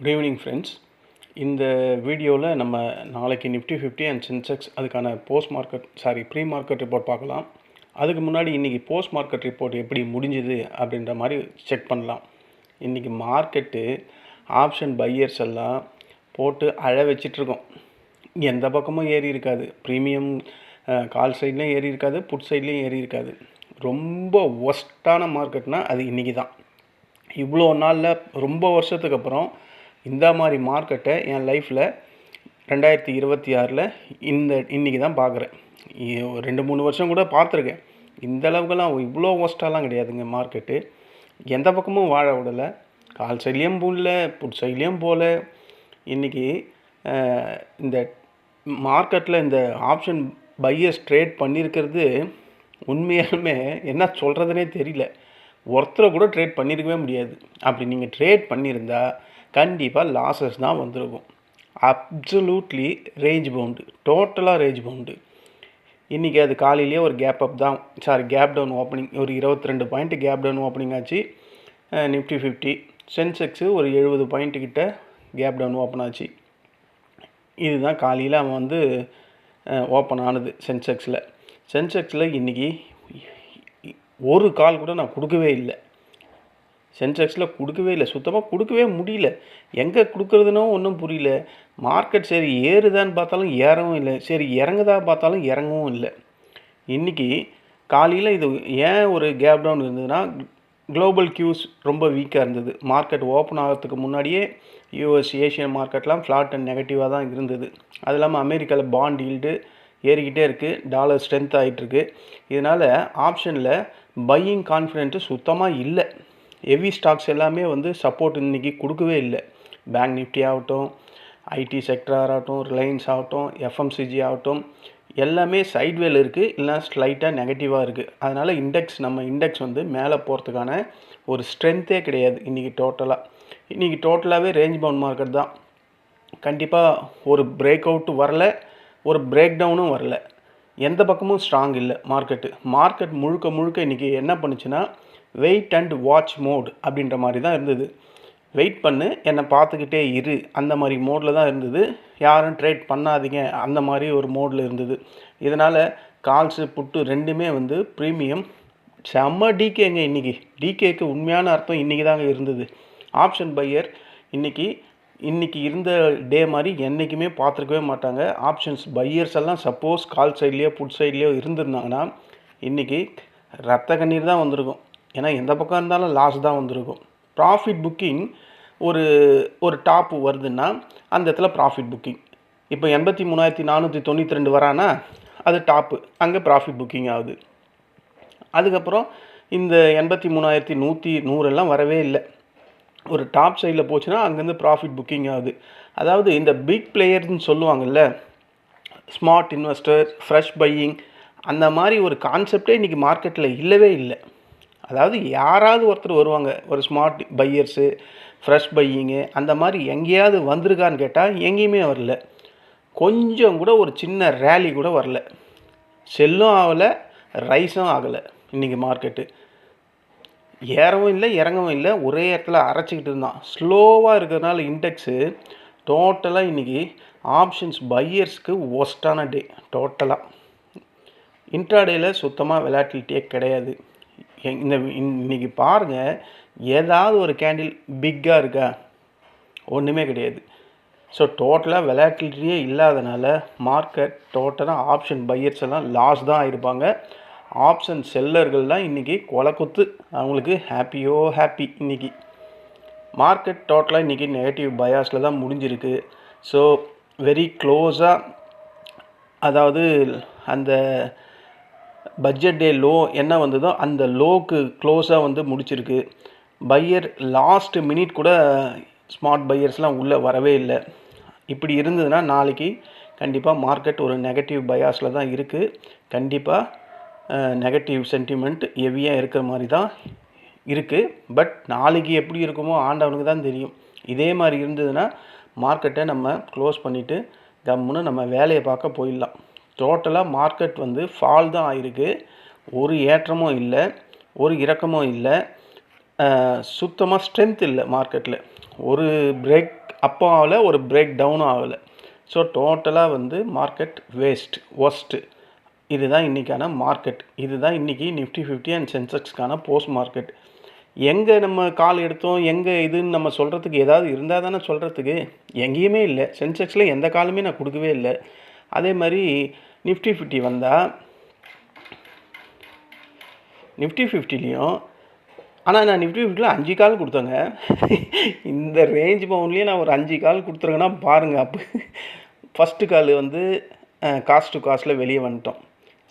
Good evening friends இந்த வீடியோவில் நம்ம நாளைக்கு நிஃப்டி ஃபிஃப்டி அண்ட் சென்செக்ஸ் அதுக்கான post market sorry pre market report பார்க்கலாம். அதுக்கு முன்னாடி இன்றைக்கி போஸ்ட் மார்க்கெட் ரிப்போர்ட் எப்படி முடிஞ்சுது அப்படின்ற மாதிரி செக் பண்ணலாம். இன்றைக்கி மார்க்கெட்டு ஆப்ஷன் பையர்ஸ் எல்லாம் போட்டு அழ வச்சிட்ருக்கோம் எந்த பக்கமும் ஏறி இருக்காது. ப்ரீமியம் கால் சைட்லேயும் ஏறி இருக்காது புட் சைட்லேயும் ஏறி இருக்காது. ரொம்ப ஒஸ்ட்டான மார்க்கெட்னால் அது இன்றைக்கி தான் இவ்வளோ நாளில் ரொம்ப வருஷத்துக்கு அப்புறம் இந்த மாதிரி மார்க்கெட்டை என் லைஃப்பில் ரெண்டாயிரத்தி இருபத்தி ஆறில் இந்த இன்றைக்கி தான் பார்க்குறேன். ரெண்டு மூணு வருஷம் கூட பார்த்துருக்கேன். இந்த அளவுக்குலாம் இவ்வளோ ஒஸ்ட்டாலாம் கிடையாதுங்க மார்க்கெட்டு. எந்த பக்கமும் வாழ விடலை. கால் சைட்லேயும் போடல புட் சைட்லேயும் போகல. இன்றைக்கி இந்த மார்க்கெட்டில் இந்த ஆப்ஷன் பையஸ் ட்ரேட் பண்ணியிருக்கிறது உண்மையாலுமே என்ன சொல்கிறதுனே தெரியல. ஒருத்தரை கூட ட்ரேட் பண்ணியிருக்கவே முடியாது. அப்படி நீங்கள் ட்ரேட் பண்ணியிருந்தால் கண்டிப்பாக லாஸஸ் தான் வந்திருக்கும். அப்சல்யூட்லி ரேஞ்ச் பவுண்டு டோட்டலாக ரேஞ்ச் பவுண்டு இன்றைக்கி அது காலையிலேயே ஒரு கேப் அப் தான். சாரி கேப் டவுன் ஓப்பனிங் ஒரு இருபத்தி ரெண்டு பாயிண்ட் கேப் டவுன் ஓப்பனிங் ஆச்சு நிஃப்டி ஃபிஃப்டி சென்செக்ஸு ஒரு எழுபது பாயிண்ட்டுக்கிட்ட கேப் டவுன் ஓப்பன் ஆச்சு. இதுதான் காலையில் அவன் வந்து ஓப்பன் ஆனது சென்செக்ஸில் சென்செக்ஸில் இன்றைக்கி ஒரு கால் கூட நான் கொடுக்கவே இல்லை. சென்செக்ஸில் கொடுக்கவே இல்லை. சுத்தமாக கொடுக்கவே முடியல. எங்கே கொடுக்குறதுனோ ஒன்றும் புரியல. மார்க்கெட் சரி ஏறுதான்னு பார்த்தாலும் ஏறவும் இல்லை. சரி இறங்குதா பார்த்தாலும் இறங்கவும் இல்லை. இன்றைக்கி காலையில் இது ஏன் ஒரு கேப் டவுன் இருந்ததுன்னா குளோபல் கியூஸ் ரொம்ப வீக்காக இருந்தது. மார்க்கெட் ஓப்பன் ஆகிறதுக்கு முன்னாடியே யூஎஸ் ஏஷியன் மார்க்கெட்லாம் ஃப்ளாட் அண்ட் நெகட்டிவாக தான் இருந்தது. அது இல்லாமல் அமெரிக்காவில் பாண்ட் ஈல்டு ஏறிக்கிட்டே இருக்குது டாலர் ஸ்ட்ரென்த் ஆகிட்டுருக்கு இதனால் ஆப்ஷனில் பையிங் கான்ஃபிடென்ட்டு சுத்தமாக இல்லை. ஹெவி ஸ்டாக்ஸ் எல்லாமே வந்து சப்போர்ட் இன்றைக்கி கொடுக்கவே இல்லை. பேங்க் நிஃப்டி ஆகட்டும் ஐடி செக்டர் ஆகட்டும் ரிலையன்ஸ் ஆகட்டும் எஃப்எம்சிஜி ஆகட்டும் எல்லாமே சைட்வேல இருக்குது இல்லைனா ஸ்லைட்டாக நெகட்டிவாக இருக்குது அதனால் இண்டெக்ஸ் நம்ம இண்டெக்ஸ் வந்து மேலே போகிறதுக்கான ஒரு ஸ்ட்ரென்த்தே கிடையாது இன்றைக்கி டோட்டலாக இன்றைக்கி டோட்டலாகவே ரேஞ்ச் பவுண்ட் மார்க்கெட் தான். கண்டிப்பாக ஒரு பிரேக் அவுட்டு வரல ஒரு பிரேக் டவுனும் வரல. எந்த பக்கமும் ஸ்ட்ராங் இல்லை மார்க்கெட்டு மார்க்கெட் முழுக்க முழுக்க இன்றைக்கி என்ன பண்ணுச்சுன்னா வெயிட் அண்ட் வாட்ச் மோட் அப்படின்ற மாதிரி தான் இருந்தது. வெயிட் பண்ணு என்னை பார்த்துக்கிட்டே இரு. அந்த மாதிரி மோடில் தான் இருந்தது. யாரும் ட்ரேட் பண்ணாதீங்க. அந்த மாதிரி ஒரு மோடில் இருந்தது. இதனால் கால்ஸு புட்டு ரெண்டுமே வந்து ப்ரீமியம். செம்ம டிகேங்க இன்றைக்கி டிகேக்கு உண்மையான அர்த்தம் இன்றைக்கி தாங்க இருந்தது. ஆப்ஷன் பையர் இன்றைக்கி இன்றைக்கி இருந்த டே மாதிரி என்றைக்குமே பார்த்துருக்கவே மாட்டாங்க. ஆப்ஷன்ஸ் பையர்ஸ் எல்லாம் சப்போஸ் கால் சைட்லேயோ புட் சைட்லேயோ இருந்திருந்தாங்கன்னா இன்றைக்கி ரத்த கண்ணீர் தான் வந்திருக்கும். ஏன்னா எந்த பக்கம் இருந்தாலும் லாஸ் தான் வந்திருக்கும். ப்ராஃபிட் புக்கிங் ஒரு ஒரு டாப்பு வருதுன்னா அந்த இடத்துல ப்ராஃபிட் புக்கிங் இப்போ எண்பத்தி மூணாயிரத்தி நானூற்றி தொண்ணூற்றி ரெண்டு வரானா அது டாப்பு அங்கே ப்ராஃபிட் புக்கிங் ஆகுது. அதுக்கப்புறம் இந்த எண்பத்தி மூணாயிரத்தி நூற்றி நூறெல்லாம் வரவே இல்லை. ஒரு டாப் சைடில் போச்சுன்னா அங்கேருந்து ப்ராஃபிட் புக்கிங் ஆகுது. அதாவது இந்த பிக் பிளேயர்ஸ்னு சொல்லுவாங்கல்ல ஸ்மார்ட் இன்வெஸ்டர் ஃப்ரெஷ் பையிங் அந்த மாதிரி ஒரு கான்செப்டே இன்றைக்கி மார்க்கெட்டில் இல்லவே இல்லை. அதாவது யாராவது ஒருத்தர் வருவாங்க. ஒரு ஸ்மார்ட் பையர்ஸு ஃப்ரெஷ் பையிங்கு அந்த மாதிரி எங்கேயாவது வந்திருக்கான்னு கேட்டால் எங்கேயுமே வரல. கொஞ்சம் கூட ஒரு சின்ன ரேலி கூட வரல. செல்லும் ஆகலை ரைஸும் ஆகலை இன்றைக்கி மார்க்கெட்டு ஏறவும் இல்லை இறங்கவும் இல்லை ஒரே இடத்துல அரைச்சிக்கிட்டு இருந்தான். ஸ்லோவாக இருக்கிறதுனால இண்டெக்ஸு டோட்டலாக இன்றைக்கி ஆப்ஷன்ஸ் பையர்ஸ்க்கு ஒஸ்ட்டான டே டோட்டலாக இன்ட்ராடேயில் சுத்தமாக விளையாட்டிலிட்டியே கிடையாது. இந்த இன்றைக்கி பாருங்கள் ஏதாவது ஒரு கேண்டில் பிக்காக இருக்கா? ஒன்றுமே கிடையாது. ஸோ டோட்டலாக விளையாட்டிலிட்டியே இல்லாதனால மார்க்கெட் டோட்டலாக ஆப்ஷன் பையர்ஸ் எல்லாம் லாஸ் தான் ஆகிருப்பாங்க ஆப்ஷன் செல்லர்கள் தான் இன்றைக்கி கொலக்குத்து அவங்களுக்கு ஹாப்பியோ ஹாப்பி இன்றைக்கி மார்க்கெட் டோட்டலாக இன்றைக்கி நெகட்டிவ் பயாஸில் தான் முடிஞ்சிருக்கு. ஸோ வெரி க்ளோஸாக அதாவது அந்த பட்ஜெட் டே லோ என்ன வந்ததோ அந்த லோக்கு க்ளோஸாக வந்து முடிச்சிருக்கு. பையர் லாஸ்ட் மினிட் கூட ஸ்மார்ட் பையர்ஸ்லாம் உள்ளே வரவே இல்லை. இப்படி இருந்ததுன்னா நாளைக்கு கண்டிப்பாக மார்க்கெட் ஒரு நெகட்டிவ் பயாஸில் தான் இருக்குது கண்டிப்பாக நெகட்டிவ் சென்டிமெண்ட் ஹெவியாக இருக்கிற மாதிரி தான் இருக்குது பட் நாளைக்கு எப்படி இருக்குமோ ஆண்டவனுக்கு தான் தெரியும். இதே மாதிரி இருந்ததுன்னா மார்க்கெட்டை நம்ம க்ளோஸ் பண்ணிவிட்டு கம்முன்னு நம்ம வேலையை பார்க்க போயிடலாம். டோட்டலாக மார்க்கெட் வந்து ஃபால் தான் ஆகிருக்கு ஒரு ஏற்றமும் இல்லை ஒரு இறக்கமும் இல்லை. சுத்தமாக ஸ்ட்ரென்த் இல்லை மார்க்கெட்டில் ஒரு பிரேக் அப்போ ஆகலை ஒரு பிரேக் டவுனும் ஆகலை. ஸோ டோட்டலாக வந்து மார்க்கெட் வேஸ்ட் ஒஸ்ட்டு இதுதான் இன்றைக்கான மார்க்கெட் இதுதான் இன்றைக்கி நிஃப்டி ஃபிஃப்டி அண்ட் சென்செக்ஸ்க்கான போஸ்ட் மார்க்கெட் எங்கே நம்ம கால் எடுத்தோம் எங்கே இதுன்னு நம்ம சொல்கிறதுக்கு ஏதாவது இருந்தால் தானே சொல்கிறதுக்கு எங்கேயுமே இல்லை. சென்செக்ஸில் எந்த காலுமே நான் கொடுக்கவே இல்லை. அதே மாதிரி நிஃப்டி ஃபிஃப்டி வந்தால் நிஃப்டி ஃபிஃப்டிலையும் ஆனால் நான் நிஃப்டி ஃபிஃப்டியில் அஞ்சு கால் கொடுத்தேங்க. இந்த ரேஞ்ச் பவுன்லேயே நான் ஒரு அஞ்சு கால் கொடுத்துருக்கேன்னா பாருங்கள் அப்போ. ஃபஸ்ட்டு கால் வந்து காஸ்ட் டு காஸ்ட்டில் வெளியே வந்துட்டோம்.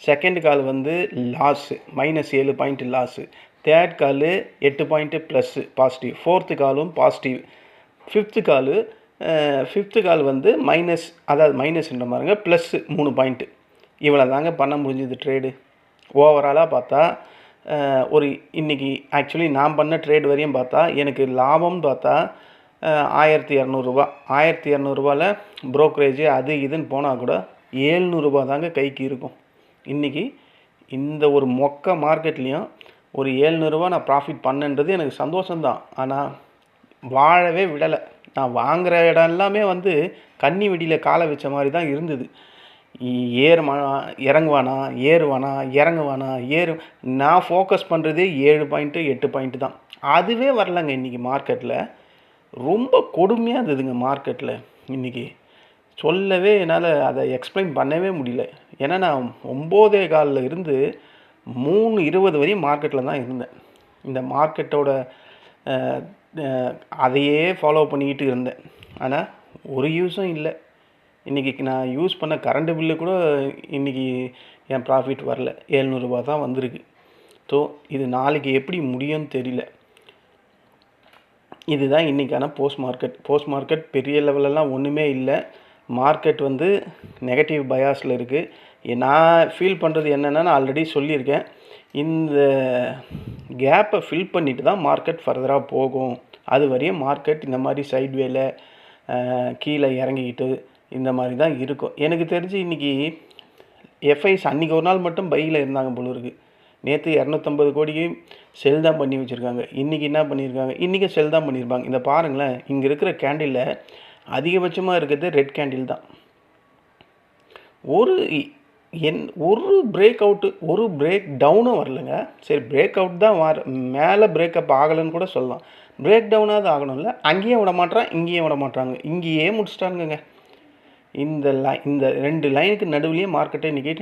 செகண்ட் கால் வந்து லாஸு மைனஸ் ஏழு பாயிண்ட் லாஸு தேர்ட் கால் எட்டு பாயிண்ட்டு ப்ளஸ்ஸு பாசிட்டிவ் ஃபோர்த்து காலும் positive fifth call fifth call வந்து மைனஸ் அதாவது மைனஸ்ன்ற மாதிரிங்க ப்ளஸ்ஸு மூணு பாயிண்ட்டு இவ்வளோ தாங்க பண்ண முடிஞ்சது ட்ரேடு ஓவராலாக பார்த்தா ஒரு இன்றைக்கி ஆக்சுவலி நான் பண்ண ட்ரேட் வரையும் பார்த்தா எனக்கு லாபம்னு பார்த்தா ஆயிரத்தி இரநூறுபா ஆயிரத்தி இரநூறுபாவில் ப்ரோக்கரேஜ் அது இதுன்னு போனால் கூட ஏழ்நூறுபா தாங்க கைக்கு இருக்கும். இன்றைக்கி இந்த ஒரு மொக்க மார்க்கெட்லேயும் ஒரு ஏழ்நூறுபா நான் ப்ராஃபிட் பண்ணன்றது எனக்கு சந்தோஷம்தான். ஆனால் வாழவே விடலை. நான் வாங்குகிற இடம் எல்லாமே வந்து கன்னி வெடியில் காலை வச்ச மாதிரி தான் இருந்தது. ஏறுமா இறங்குவானா ஏறுவானா இறங்குவானா ஏறு நான் ஃபோக்கஸ் பண்ணுறதே ஏழு பாயிண்ட்டு எட்டு பாயிண்ட்டு தான். அதுவே வரலங்க இன்றைக்கி மார்க்கெட்டில் ரொம்ப கொடுமையாக இருந்ததுங்க மார்க்கெட்டில் இன்றைக்கி சொல்லவே என்னால் அதை எக்ஸ்பிளைன் பண்ணவே முடியல. ஏன்னா நான் ஒம்போதே காலில் இருந்து மூணு இருபது வரையும் மார்க்கெட்டில் தான் இருந்தேன். இந்த மார்க்கெட்டோட அதையே ஃபாலோ பண்ணிக்கிட்டு இருந்தேன். ஆனால் ஒரு யூஸும் இல்லை. இன்றைக்கி நான் யூஸ் பண்ண கரண்ட் பில்லு கூட இன்றைக்கி என் ப்ராஃபிட் வரல. ஏழ்நூறுபா தான் வந்திருக்கு. ஸோ இது நாளைக்கு எப்படி முடியும்னு தெரியல. இதுதான் இன்றைக்கான போஸ்ட் மார்க்கெட் போஸ்ட் மார்க்கெட் பெரிய லெவலெல்லாம் ஒன்றுமே இல்லை. மார்க்கெட் வந்து நெகட்டிவ் பயாஸில் இருக்குது நான் ஃபீல் பண்ணுறது என்னென்னா நான் ஆல்ரெடி சொல்லியிருக்கேன். இந்த கேப்பை ஃபில் பண்ணிட்டு தான் மார்க்கெட் ஃபர்தராக போகும். அது வரையும் மார்க்கெட் இந்த மாதிரி சைட்வேல கீழே இறங்கிக்கிட்டு இந்த மாதிரி தான் இருக்கும். எனக்கு தெரிஞ்சு இன்றைக்கி எஃப்ஐஸ் அன்றைக்கி ஒரு நாள் மட்டும் பையில் இருந்தாங்க போல இருக்குது நேற்று இரநூத்தம்பது கோடிக்கு செல் தான் பண்ணி வச்சுருக்காங்க. இன்றைக்கி என்ன பண்ணியிருக்காங்க இன்றைக்கி செல் தான் பண்ணியிருப்பாங்க இந்த பாருங்களேன் இங்கே இருக்கிற கேண்டிலில் அதிகபட்சமாக இருக்கிறது ரெட் கேண்டில் தான். ஒரு என் ஒரு பிரேக் அவுட்டு ஒரு பிரேக் டவுனும் வரலங்க. சரி பிரேக் அவுட் தான் வர மேலே பிரேக்கப் ஆகலைன்னு கூட சொல்லலாம். பிரேக் டவுனாவது ஆகணும்ல. அங்கேயும் விட மாட்றான் இங்கேயும் விட மாட்டாங்க இங்கேயே முடிச்சிட்டானுங்க இந்த லை இந்த ரெண்டு லைனுக்கு நடுவுலேயே மார்க்கெட்டை இன்றைக்கி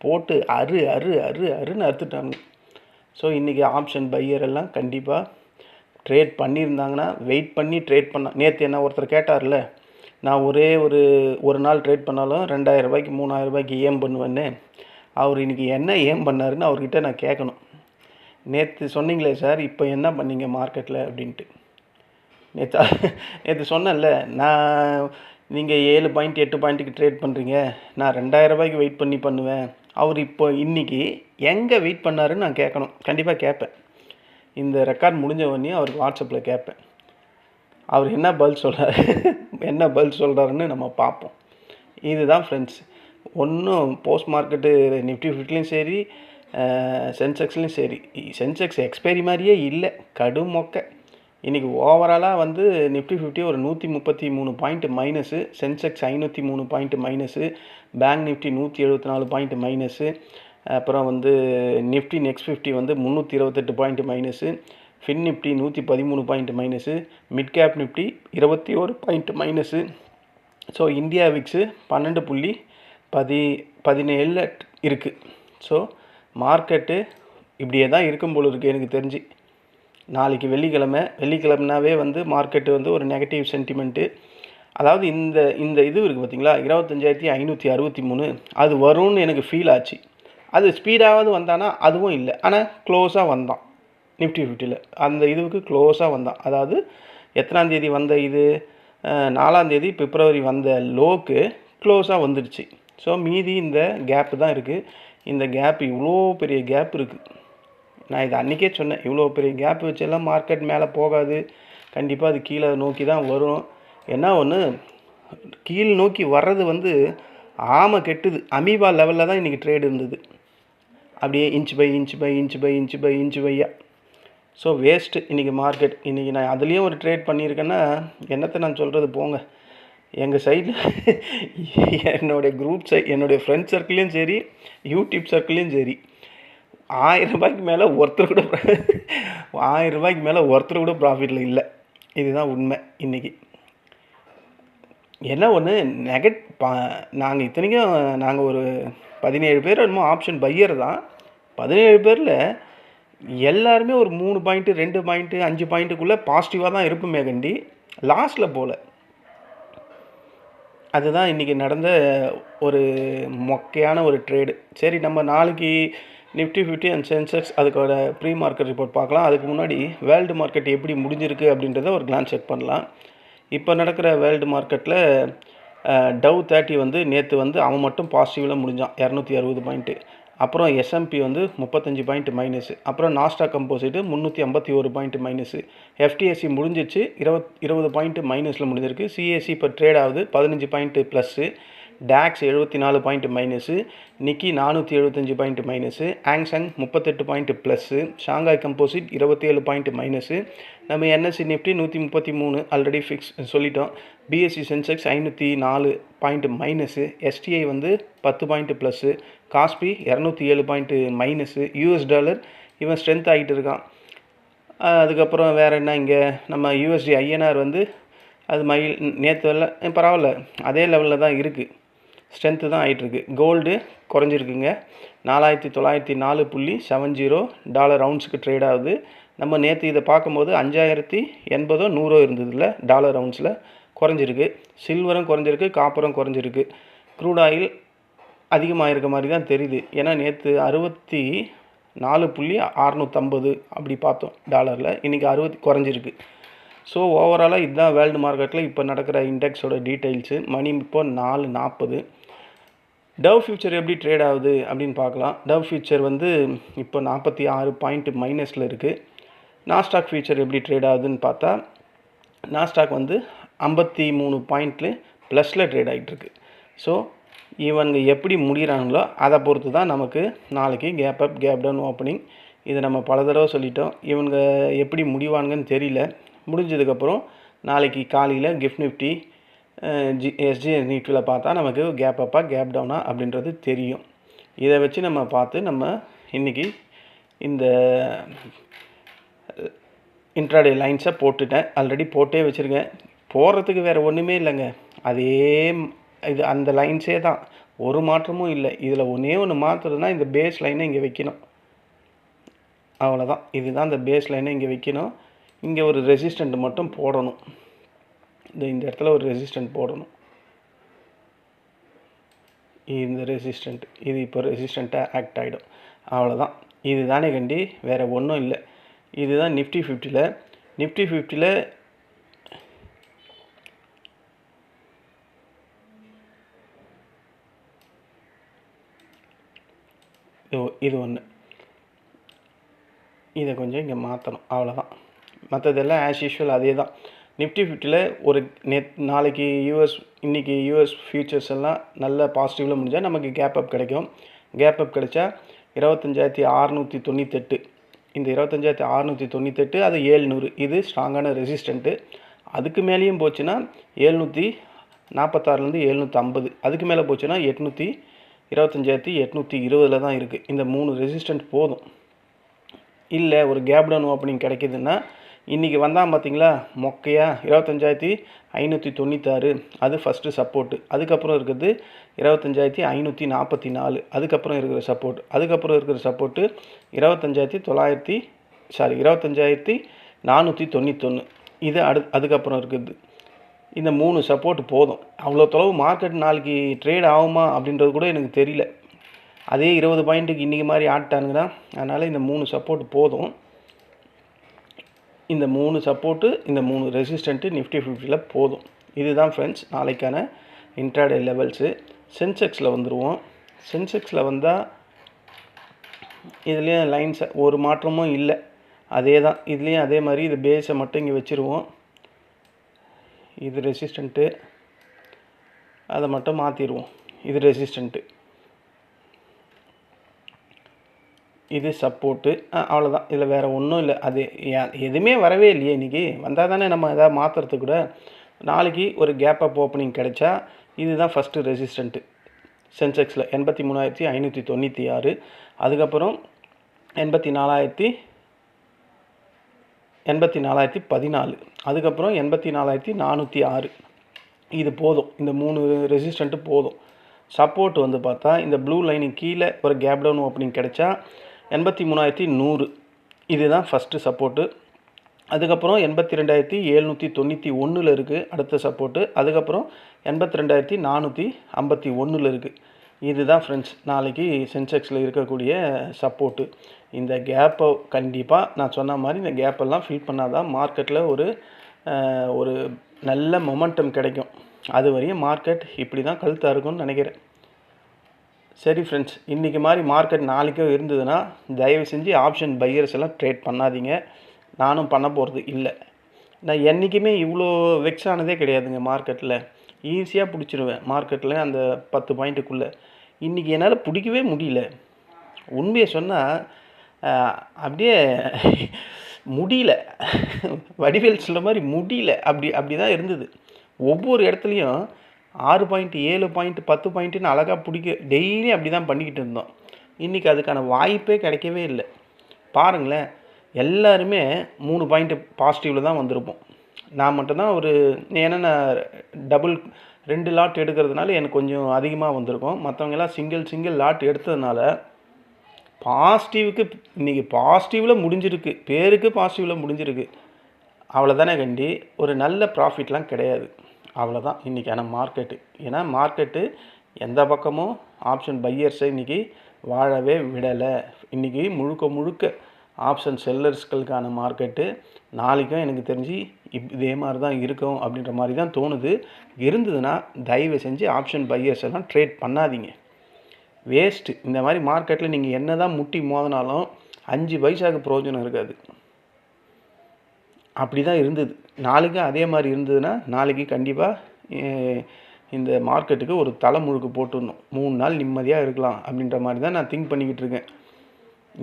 போட்டு அரு அரு அரு அருன்னு அறுத்துட்டாங்க ஸோ இன்றைக்கி ஆப்ஷன் பையர் எல்லாம் கண்டிப்பாக ட்ரேட் பண்ணியிருந்தாங்கன்னா வெயிட் பண்ணி ட்ரேட் பண்ண நேற்று என்ன ஒருத்தர் கேட்டார்ல நான் ஒரே ஒரு ஒரு நாள் ட்ரேட் பண்ணாலும் ரெண்டாயிரம் ரூபாய்க்கு மூணாயிரம் ரூபாய்க்கு ஏம் பண்ணுவேன்னு அவர் இன்றைக்கி என்ன ஏம் பண்ணாருன்னு அவர்கிட்ட நான் கேட்கணும். நேற்று சொன்னீங்களே சார் இப்போ என்ன பண்ணீங்க மார்க்கெட்டில் அப்படின்ட்டு. நேற்று நேற்று சொன்னேன்ல நான் நீங்கள் ஏழு பாயிண்ட் எட்டு பாயிண்ட்டுக்கு ட்ரேட் பண்ணுறீங்க நான் ரெண்டாயிரம் ரூபாய்க்கு வெயிட் பண்ணி பண்ணுவேன். அவர் இப்போ இன்னைக்கு எங்கே வெயிட் பண்ணாருன்னு நான் கேட்கணும். கண்டிப்பாக கேட்பேன். இந்த ரெக்கார்ட் முடிஞ்ச உடனே அவருக்கு வாட்ஸ்அப்பில் கேட்பேன். அவர் என்ன பதில் சொல்கிறாரு என்ன பதில் சொல்கிறாருன்னு நம்ம பார்ப்போம். இதுதான் ஃப்ரெண்ட்ஸ் ஒன்றும் போஸ்ட் மார்க்கெட்டு நிஃப்டி ஃபிஃப்டிலையும் சரி சென்செக்ஸ்லேயும் சரி. சென்செக்ஸ் எக்ஸ்பைரி மாதிரியே இல்லை. கடும் மொக்கை. இன்றைக்கி ஓவராலாக வந்து நிஃப்டி ஃபிஃப்டி ஒரு நூற்றி முப்பத்தி மூணு பாயிண்ட் மைனஸு சென்செக்ஸ் ஐநூற்றி மூணு பாயிண்ட் மைனஸு பேங்க் நிஃப்டி நூற்றி எழுபத்தி நாலு பாயிண்ட் மைனஸு அப்புறம் வந்து நிஃப்டி நெக்ஸ்ட் ஃபிஃப்டி வந்து முந்நூற்றி இருபத்தெட்டு பாயிண்ட் மைனஸு ஃபின் நிஃப்டி நூற்றி பதிமூணு point minus mid cap Nifty இருபத்தி ஒரு point minus so India VIX பன்னெண்டு புள்ளி பதி பதினேழில் இருக்குது ஸோ மார்க்கெட்டு இப்படியே தான் இருக்கும் போல இருக்குது எனக்கு தெரிஞ்சு. நாளைக்கு வெள்ளிக்கிழமை வெள்ளிக்கிழமைனாவே வந்து மார்க்கெட்டு வந்து ஒரு நெகட்டிவ் சென்டிமெண்ட்டு அதாவது இந்த இந்த இது இருக்குது பார்த்தீங்களா இருபத்தஞ்சாயிரத்தி ஐநூற்றி அறுபத்தி மூணு. அது வரும்னு எனக்கு ஃபீல் ஆச்சு. அது ஸ்பீடாவது வந்தானா அதுவும் இல்லை. ஆனால் க்ளோஸாக வந்தான். நிஃப்டி ஃபிஃப்டியில் அந்த இதுவுக்கு க்ளோஸாக வந்தான். அதாவது எத்தனாந்தேதி வந்த இது நாலாந்தேதி பிப்ரவரி வந்த லோக்கு க்ளோஸாக வந்துடுச்சு. ஸோ மீதி இந்த கேப்பு தான் இருக்குது இந்த கேப் இவ்வளோ பெரிய கேப் இருக்குது நான் இது அன்றைக்கே சொன்னேன். இவ்வளோ பெரிய கேப் வச்செல்லாம் மார்க்கெட் மேலே போகாது. கண்டிப்பாக அது கீழே நோக்கி தான் வரும். என்ன ஒன்று கீழ் நோக்கி வர்றது வந்து ஆமை கெட்டுது. அமீபா லெவலில் தான் இன்றைக்கி ட்ரேடு இருந்தது. அப்படியே inch by inch by inch by inch by inch Bhaiya so waste இன்றைக்கி மார்க்கெட் இன்றைக்கி நான் அதுலேயும் ஒரு ட்ரேட் பண்ணியிருக்கேன்னா என்னத்தை நான் சொல்கிறது போங்க. எங்கள் சைடில் என்னுடைய குரூப் சை என்னுடைய ஃப்ரெண்ட் சர்க்கிளையும் சரி யூடியூப் சர்க்கிளையும் சரி. ஆயிரம் ரூபாய்க்கு மேலே ஒருத்தர் கூட ஆயிரம் ரூபாய்க்கு மேலே ஒருத்தர் கூட ப்ராஃபிட்டில் இல்லை. இதுதான் உண்மை இன்றைக்கி என்ன ஒன்று நெகட் பா நாங்கள் இத்தனைக்கும் நாங்கள் ஒரு பதினேழு பேர் என்னமோ ஆப்ஷன் பையர் தான். பதினேழு பேரில் எல்லாருமே ஒரு மூணு பாயிண்ட்டு ரெண்டு பாயிண்ட்டு அஞ்சு பாயிண்ட்டுக்குள்ளே பாசிட்டிவாக தான் இருப்போமே கண்டி. லாஸ்ட்டில் போல். அதுதான் இன்றைக்கி நடந்த ஒரு மொக்கையான ஒரு ட்ரேடு சரி நம்ம நாளைக்கு நிஃப்டி ஃபிஃப்டி அண்ட் சென்செக்ஸ் அதுக்கோட ப்ரீ மார்க்கெட் ரிப்போர்ட் பார்க்கலாம். அதுக்கு முன்னாடி வேர்ல்டு மார்க்கெட் எப்படி முடிஞ்சிருக்கு அப்படின்றத ஒரு கிளான்ஸ் செக் பண்ணலாம். இப்போ நடக்கிற வேர்ல்டு மார்க்கெட்டில் டவ் தேர்ட்டி வந்து நேற்று வந்து அவன் மட்டும் பாசிட்டிவில் முடிஞ்சான். இரநூத்தி அறுபது பாயிண்ட்டு அப்புறம் எஸ்எம்பி வந்து முப்பத்தஞ்சு பாயிண்ட் மைனஸ் அப்புறம் நாஸ்டா கம்போசிட்டு முந்நூற்றி ஐம்பத்தி ஒரு பாயிண்ட் மைனஸ் எஃப்டிஎஸ்சி முடிஞ்சிச்சு இருபத் இருபது பாயிண்ட் மைனஸில் முடிஞ்சிருக்கு. சிஎஸ்சி இப்போ ட்ரேட் ஆகுது பதினஞ்சு பாயிண்ட்டு ப்ளஸ்ஸு டேக்ஸ் எழுபத்தி நாலு பாயிண்ட் மைனஸு நிக்கி நானூற்றி எழுபத்தஞ்சு பாயிண்ட் மைனஸு ஆங்சங் முப்பத்தெட்டு பாயிண்ட் ப்ளஸ்ஸு ஷாங்காய் கம்போசிட் இருபத்தேழு பாயிண்ட் மைனஸு நம்ம என்எஸ்சி நிஃப்டி நூற்றி முப்பத்தி மூணு ஆல்ரெடி ஃபிக்ஸ் சொல்லிட்டோம். பிஎஸ்சி சென்செக்ஸ் ஐநூற்றி நாலு பாயிண்ட் மைனஸு எஸ்டிஐ வந்து பத்து பாயிண்ட் ப்ளஸ்ஸு காஸ்பி இரநூத்தி ஏழு பாயிண்ட்டு மைனஸு யூஎஸ் டாலர் இவன் ஸ்ட்ரென்த் ஆகிட்டு இருக்கான். அதுக்கப்புறம் வேறு என்ன இங்கே? நம்ம யூஎஸ்டி ஐஎன்ஆர் வந்து அது மயில் நேற்று வரல பரவாயில்ல அதே லெவலில் தான் இருக்குது ஸ்ட்ரென்த்து தான் ஆகிட்டுருக்கு கோல்டு குறைஞ்சிருக்குங்க. நாலாயிரத்தி தொள்ளாயிரத்தி நாலு புள்ளி செவன் ஜீரோ டாலர் ரவுண்ட்ஸுக்கு ட்ரேட் ஆகுது. நம்ம நேற்று இதை பார்க்கும்போது அஞ்சாயிரத்தி எண்பதோ நூறோ இருந்ததில்ல டாலர் ரவுண்ட்ஸில் குறைஞ்சிருக்கு. சில்வரும் குறைஞ்சிருக்கு காப்பரும் குறைஞ்சிருக்கு. க்ரூட் ஆயில் அதிகமாக இருக்க மாதிரி தான் தெரியுது. ஏன்னா நேற்று அறுபத்தி நாலு புள்ளி அறநூற்றம்பது அப்படி பார்த்தோம் டாலரில். இன்றைக்கி அறுபத்தி குறைஞ்சிருக்கு. ஸோ ஓவராலாக இதுதான் வேர்ல்டு மார்க்கெட்டில் இப்போ நடக்கிற இண்டெக்ஸோட டீட்டெயில்ஸு. மணி இப்போ நாலு நாற்பது. டவ் ஃபியூச்சர் எப்படி ட்ரேட் ஆகுது அப்படின்னு பார்க்கலாம். டவ் ஃபியூச்சர் வந்து இப்போ நாற்பத்தி ஆறு பாயிண்ட் மைனஸில் இருக்குது நாஸ்டாக் ஃபியூச்சர் எப்படி ட்ரேட் ஆகுதுன்னு பார்த்தா நாஸ்டாக் வந்து ஐம்பத்தி மூணு பாயிண்ட்ல ப்ளஸில் ட்ரேட் ஆகிட்டுருக்கு ஸோ இவங்க எப்படி முடிகிறாங்களோ அதை பொறுத்து தான் நமக்கு நாளைக்கு gap up gap down opening இதை நம்ம பல தடவை சொல்லிட்டோம். இவங்க எப்படி முடிவானுங்கன்னு தெரியல. முடிஞ்சதுக்கப்புறம் நாளைக்கு காலையில் கிஃப்ட் நிஃப்டி ஜி எஸ்ஜிஎஸ் நீட்டில் பார்த்தா நமக்கு கேப் அப்பா கேப் டவுனா அப்படின்றது தெரியும். இதை வச்சு நம்ம பார்த்து நம்ம இன்றைக்கி இந்த இன்ட்ராடே லைன்ஸை போட்டுட்டேன். ஆல்ரெடி போட்டே வச்சுருக்கேன். போடுறதுக்கு வேறு ஒன்றுமே இல்லைங்க. அதே இது அந்த லைன்ஸே தான். ஒரு மாற்றமும் இல்லை. இதில் ஒன்றே ஒன்று மாற்றுறதுனா இந்த பேஸ் லைனை இங்கே வைக்கணும். அவ்வளோதான் இதுதான் இந்த பேஸ் லைனை இங்கே வைக்கணும். இங்கே ஒரு ரெசிஸ்டண்ட் மட்டும் போடணும். இந்த இந்த இடத்துல ஒரு ரெசிஸ்டண்ட் போடணும். இந்த ரெசிஸ்டண்ட் இது இப்போ ரெசிஸ்டண்ட்டாக ஆக்ட் ஆகிடும் அவ்வளோதான் இது தானே கண்டி வேறு ஒன்றும் இல்லை. இதுதான் நிஃப்டி ஃபிஃப்டியில் நிஃப்டி ஃபிஃப்டியில் இது ஒன்று இதை கொஞ்சம் இங்கே மாற்றணும் அவ்வளோதான் மற்றதெல்லாம் ஆஸ் யூஷுவல் அதே தான் நிஃப்டி ஃபிஃப்டியில் ஒரு நெத் நாளைக்கு யூஎஸ் இன்றைக்கி யூஎஸ் ஃபியூச்சர்ஸ் எல்லாம் நல்ல பாசிட்டிவில் முடிஞ்சால் நமக்கு கேப் அப் கிடைக்கும். கேப் அப் கிடைச்சா இருபத்தஞ்சாயிரத்தி அறநூற்றி தொண்ணூத்தெட்டு. இந்த இருபத்தஞ்சாயிரத்தி அறநூற்றி தொண்ணூத்தெட்டு அது ஏழ்நூறு. இது ஸ்ட்ராங்கான ரெசிஸ்டண்ட்டு அதுக்கு மேலேயும் போச்சுன்னா ஏழ்நூற்றி நாற்பத்தாறுலேருந்து எழுநூற்றி ஐம்பது. அதுக்கு மேலே போச்சுன்னா எட்நூற்றி இருபத்தஞ்சாயிரத்தி எட்நூற்றி இருபதில் தான் இருக்குது இந்த மூணு ரெசிஸ்டண்ட் போதும். இல்லை ஒரு கேப் டவுன் ஓப்பனிங் கிடைக்கிதுன்னா இன்றைக்கி வந்தால் பார்த்தீங்களா மொக்கையாக இருபத்தஞ்சாயிரத்தி ஐநூற்றி தொண்ணூத்தாறு. அது ஃபஸ்ட்டு சப்போர்ட்டு அதுக்கப்புறம் இருக்கிறது இருபத்தஞ்சாயிரத்தி ஐநூற்றி நாற்பத்தி நாலு அதுக்கப்புறம் இருக்கிற சப்போர்ட் அதுக்கப்புறம் இருக்கிற சப்போர்ட்டு இருபத்தஞ்சாயிரத்தி தொள்ளாயிரத்தி சாரி இருபத்தஞ்சாயிரத்தி நானூற்றி தொண்ணூத்தொன்று இது அடு அதுக்கப்புறம் இருக்குது. இந்த மூணு சப்போர்ட் போதும். அவ்வளோ தொலைவு மார்க்கெட் நாளைக்கு ட்ரேட் ஆகுமா அப்படின்றது கூட எனக்கு தெரியல. அதே இருபது பாயிண்ட்டுக்கு இன்றைக்கி மாதிரி ஆட்டானுங்கன்னா அதனால் இந்த மூணு சப்போர்ட் போதும். இந்த மூணு சப்போர்ட்டு இந்த மூணு ரெசிஸ்டண்ட்டு நிஃப்டி ஃபிஃப்டியில் போதும். இதுதான் ஃப்ரெண்ட்ஸ் நாளைக்கான இன்ட்ராடே லெவல்ஸு சென்செக்ஸில் வந்துடுவோம் சென்செக்ஸில் வந்தால் இதுலேயும் லைன்ஸ் ஒரு மாற்றமும் இல்லை. அதே தான் இதுலேயும் அதே மாதிரி இது பேஸை மட்டும் இங்கே வச்சுருவோம். இது ரெசிஸ்டண்ட்டு அதை மட்டும் மாற்றிடுவோம் இது ரெசிஸ்டண்ட்டு இது சப்போர்ட்டு அவ்வளோதான் இதில் வேறு ஒன்றும் இல்லை. அது ஏ- எதுவுமே வரவே இல்லையே இன்றைக்கி வந்தால் தானே நம்ம எதாவது மாற்றுறது கூட. நாளைக்கு ஒரு கேப் அப் ஓப்பனிங் கிடைச்சா இதுதான் ஃபஸ்ட்டு ரெசிஸ்டண்ட்டு சென்செக்ஸில் எண்பத்தி மூணாயிரத்தி ஐநூற்றி தொண்ணூற்றி ஆறு. அதுக்கப்புறம் எண்பத்தி நாலாயிரத்தி எண்பத்தி நாலாயிரத்தி பதினாலு. அதுக்கப்புறம் எண்பத்தி நாலாயிரத்தி நானூற்றி ஆறு. இது போதும். இந்த மூணு ரெசிஸ்டண்ட்டு போதும். சப்போர்ட் வந்து பார்த்தா இந்த ப்ளூ லைனுக்கு கீழே ஒரு கேப் டவுன் ஓப்பனிங் கிடைச்சா எண்பத்தி மூணாயிரத்தி நூறு. இதுதான் ஃபஸ்ட்டு சப்போர்ட்டு அதுக்கப்புறம் எண்பத்தி ரெண்டாயிரத்தி எழுநூற்றி தொண்ணூற்றி ஒன்றில் இருக்குது அடுத்த சப்போர்ட்டு அதுக்கப்புறம் எண்பத்தி ரெண்டாயிரத்தி நானூற்றி ஐம்பத்தி ஒன்றில் இருக்குது இதுதான் ஃப்ரெண்ட்ஸ் நாளைக்கு சென்செக்ஸில் இருக்கக்கூடிய சப்போர்ட்டு இந்த கேப்பை கண்டிப்பாக நான் சொன்ன மாதிரி இந்த கேப்பெல்லாம் ஃபில் பண்ணால் தான் மார்க்கெட்டில் ஒரு ஒரு நல்ல மொமெண்டம் கிடைக்கும். அது வரையும் மார்க்கெட் இப்படி தான் கழுத்தாக இருக்கும்னு நினைக்கிறேன். சரி ஃப்ரெண்ட்ஸ் இன்றைக்கி மாதிரி மார்க்கெட் நாளைக்கோ இருந்ததுன்னா தயவு செஞ்சு ஆப்ஷன் பையர்ஸ் எல்லாம் ட்ரேட் பண்ணாதீங்க. நானும் பண்ண போகிறது இல்லை. நான் என்றைக்குமே இவ்வளோ வெக்ஸ் ஆனதே கிடையாதுங்க மார்க்கெட்டில் ஈஸியாக பிடிச்சிருவேன் மார்க்கெட்டில் அந்த பத்து பாயிண்ட்டுக்குள்ளே இன்றைக்கி என்னால் பிடிக்கவே முடியல. உண்மையை சொன்னால் அப்படியே முடியல. வடிவேல் சொல்ல மாதிரி முடியல. அப்படி அப்படி தான் இருந்தது. ஒவ்வொரு இடத்துலையும் ஆறு பாயிண்ட் ஏழு பாயிண்ட் பத்து பாயிண்ட்டுன்னு அழகாக பிடிக்க டெய்லி அப்படி தான் பண்ணிக்கிட்டு இருந்தோம். இன்றைக்கி அதுக்கான வாய்ப்பே கிடைக்கவே இல்லை. பாருங்களேன் எல்லாருமே மூணு பாயிண்ட்டு பாசிட்டிவில் தான் வந்திருப்போம். நான் மட்டும்தான் ஒரு ஏன்னா நான் டபுள் ரெண்டு லாட் எடுக்கிறதுனால எனக்கு கொஞ்சம் அதிகமாக வந்திருக்கும். மற்றவங்கெல்லாம் சிங்கிள் சிங்கிள் லாட் எடுத்ததுனால பாசிட்டிவுக்கு இன்றைக்கி பாசிட்டிவில் முடிஞ்சிருக்கு. பேருக்கு பாசிட்டிவில் முடிஞ்சிருக்கு. அவ்வளோதானே கண்டி? ஒரு நல்ல ப்ராஃபிட்லாம் கிடையாது. அவ்வளோதான் இன்றைக்கான மார்க்கெட்டு ஏன்னா மார்க்கெட்டு எந்த பக்கமும் ஆப்ஷன் பையர்ஸை இன்றைக்கி வாழவே விடலை. இன்றைக்கி முழுக்க முழுக்க ஆப்ஷன் செல்லர்ஸ்களுக்கான மார்க்கெட்டு நாளைக்கும் எனக்கு தெரிஞ்சு இப் இதே மாதிரி தான் இருக்கும் அப்படின்ற மாதிரி தான் தோணுது. இருந்ததுன்னா தயவு செஞ்சு ஆப்ஷன் பையர்ஸ் எல்லாம் ட்ரேட் பண்ணாதீங்க. வேஸ்ட்டு இந்த மாதிரி மார்க்கெட்டில் நீங்கள் என்ன தான் முட்டி மோதினாலும் அஞ்சு பைசாவுக்கு பிரயோஜனம் இருக்காது. அப்படி தான் இருந்தது. நாளைக்கு அதே மாதிரி இருந்ததுன்னா நாளைக்கு கண்டிப்பாக இந்த மார்க்கெட்டுக்கு ஒரு தலை முழுக்கு போட்டுடணும். மூணு நாள் நிம்மதியாக இருக்கலாம் அப்படின்ற மாதிரி தான் நான் திங்க் பண்ணிக்கிட்டு இருக்கேன்.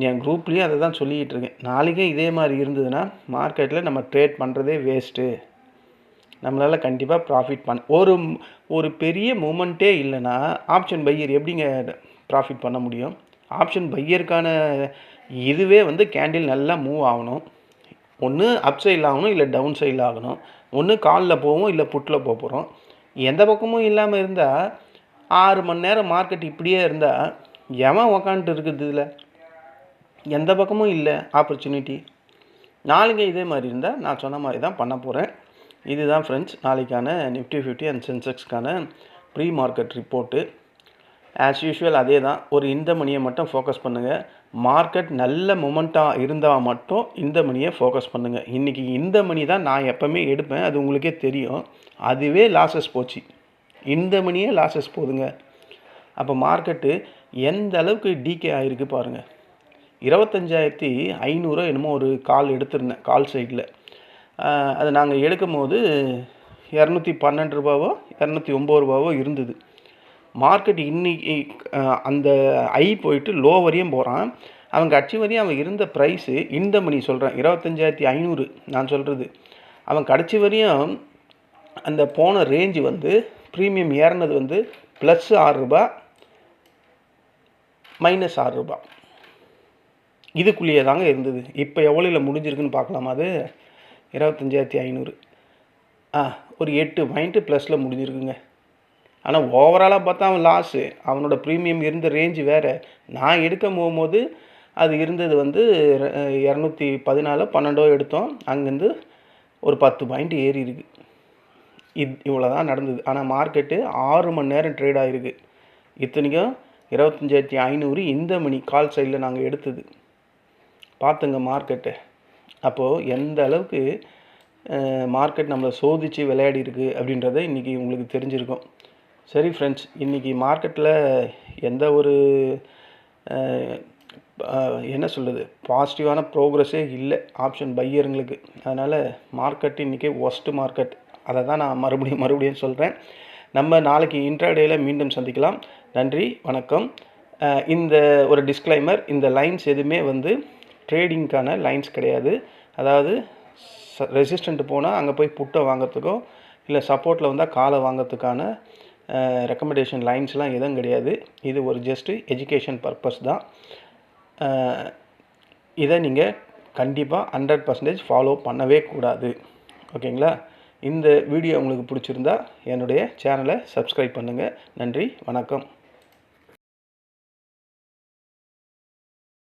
என் குரூப்லேயும் அதை தான் சொல்லிக்கிட்டு இருக்கேன். நாளைக்கே இதே மாதிரி இருந்ததுன்னா மார்க்கெட்டில் நம்ம ட்ரேட் பண்ணுறதே வேஸ்ட்டு. நம்மளால் கண்டிப்பாக ப்ராஃபிட் பண்ண ஒரு ஒரு பெரிய மூமெண்ட்டே இல்லைன்னா ஆப்ஷன் பையர் எப்படிங்க ப்ராஃபிட் பண்ண முடியும்? ஆப்ஷன் பையருக்கான இதுவே வந்து கேண்டில் நல்லா மூவ் ஆகணும். ஒன்று அப் சைடில் ஆகணும் இல்லை டவுன் சைடில் ஆகணும். ஒன்று காலில் போவோம் இல்லை புட்டில் போக போகிறோம் எந்த பக்கமும் இல்லாமல் இருந்தால் ஆறு மணி நேரம் மார்க்கெட் இப்படியே இருந்தால் எவன் உக்காந்துட்டு இருக்குது இதில்? எந்த பக்கமும் இல்லை ஆப்பர்ச்சுனிட்டி நாளைக்கு இதே மாதிரி இருந்தால் நான் சொன்ன மாதிரி தான் பண்ண போகிறேன் இதுதான் ஃப்ரெண்ட்ஸ் நாளைக்கான Nifty fifty and சென்செக்ஸ்க்கான pre market report as usual அதே தான் ஒரு இந்த மணியை மட்டும் ஃபோக்கஸ் பண்ணுங்கள் மார்க்கெட் நல்ல மொமெண்ட்டாக இருந்தால் மட்டும் இந்த மணியை ஃபோக்கஸ் பண்ணுங்கள் இன்றைக்கி இந்த மணி தான் நான் எப்போவுமே எடுப்பேன். அது உங்களுக்கே தெரியும். அதுவே லாஸஸ் போச்சு. இந்த மணியே லாஸஸ் போகுதுங்க அப்போ மார்க்கெட்டு எந்த அளவுக்கு டிகே ஆகிருக்கு பாருங்கள் இருபத்தஞ்சாயிரத்தி ஐநூறு என்னமோ ஒரு கால் எடுத்திருந்தேன் கால் சைடில் அது நாங்கள் எடுக்கும் போது இரநூத்தி பன்னெண்டு ரூபாவோ இரநூத்தி ஒம்பது ரூபாவோ இருந்தது. மார்க்கெட் இன்னைக்கு அந்த ஐ போயிட்டு லோ வரையும் போகிறான் அவன் கட்சி வரையும் அவன் இருந்த ப்ரைஸு இந்த மணி சொல்கிறேன் இருபத்தஞ்சாயிரத்தி ஐநூறு நான் சொல்கிறது அவன் கடைசி வரையும் அந்த போன ரேஞ்சு வந்து ப்ரீமியம் ஏறினது வந்து ப்ளஸ் ஆறு ரூபா மைனஸ் ஆறு ரூபா இதுக்குள்ளேயே தாங்க இருந்தது. இப்போ எவ்வளோல முடிஞ்சிருக்குன்னு பார்க்கலாமா அது. இருபத்தஞ்சாயிரத்தி ஐநூறு. ஆ ஒரு எட்டு பாயிண்ட்டு ப்ளஸில் முடிஞ்சிருக்குங்க. ஆனால் ஓவராலாக பார்த்தா அவன் லாஸு அவனோட ப்ரீமியம் இருந்த ரேஞ்சு வேறு. நான் எடுக்க போகும்போது அது இருந்தது வந்து இரநூத்தி பதினாலோ பன்னெண்டோ எடுத்தோம். அங்கேருந்து ஒரு பத்து பாயிண்ட் ஏறி இருக்கு. இது இவ்வளோ தான் நடந்தது. ஆனால் மார்க்கெட்டு ஆறு மணி நேரம் ட்ரேட் ஆகிருக்கு இத்தனைக்கும் இருபத்தஞ்சாயிரத்தி ஐநூறு இந்த மணி கால் சைடில் நாங்கள் எடுத்தது. பார்த்துங்க மார்க்கெட்டு அப்போது எந்த அளவுக்கு மார்க்கெட் நம்மளை சோதித்து விளையாடி இருக்குது அப்படின்றத இன்றைக்கி உங்களுக்கு தெரிஞ்சிருக்கும். சரி ஃப்ரெண்ட்ஸ் இன்றைக்கி மார்க்கெட்டில் எந்த ஒரு என்ன சொல்லுது பாசிட்டிவான ப்ரோக்ரஸே இல்லை. ஆப்ஷன் பையருங்களுக்கு அதனால் மார்க்கெட் இன்றைக்கி ஒஸ்ட்டு மார்க்கெட் அதை தான் நான் மறுபடியும் மறுபடியும் சொல்கிறேன் நம்ம நாளைக்கு இன்ட்ராடேயில் மீண்டும் சந்திக்கலாம். நன்றி வணக்கம். இந்த ஒரு டிஸ்க்ளைமர் இந்த லைன்ஸ் எதுவுமே வந்து ட்ரேடிங்க்கான லைன்ஸ் கிடையாது. அதாவது ரெசிஸ்டண்ட் போனால் அங்கே போய் புட்டை வாங்குறதுக்கோ இல்லை சப்போர்ட்டில் வந்தால் காலை வாங்கிறதுக்கான ரெக்கமெண்டேஷன் லைன்ஸ்லாம் எதுவும் கிடையாது. இது ஒரு ஜஸ்ட்டு எஜுகேஷன் பர்பஸ் தான். இதை நீங்கள் கண்டிப்பாக ஹண்ட்ரட் பர்சன்டேஜ் ஃபாலோ பண்ணவே கூடாது. ஓகேங்களா இந்த வீடியோ உங்களுக்கு பிடிச்சிருந்தா என்னுடைய சேனலை சப்ஸ்கிரைப் பண்ணுங்கள் நன்றி வணக்கம்.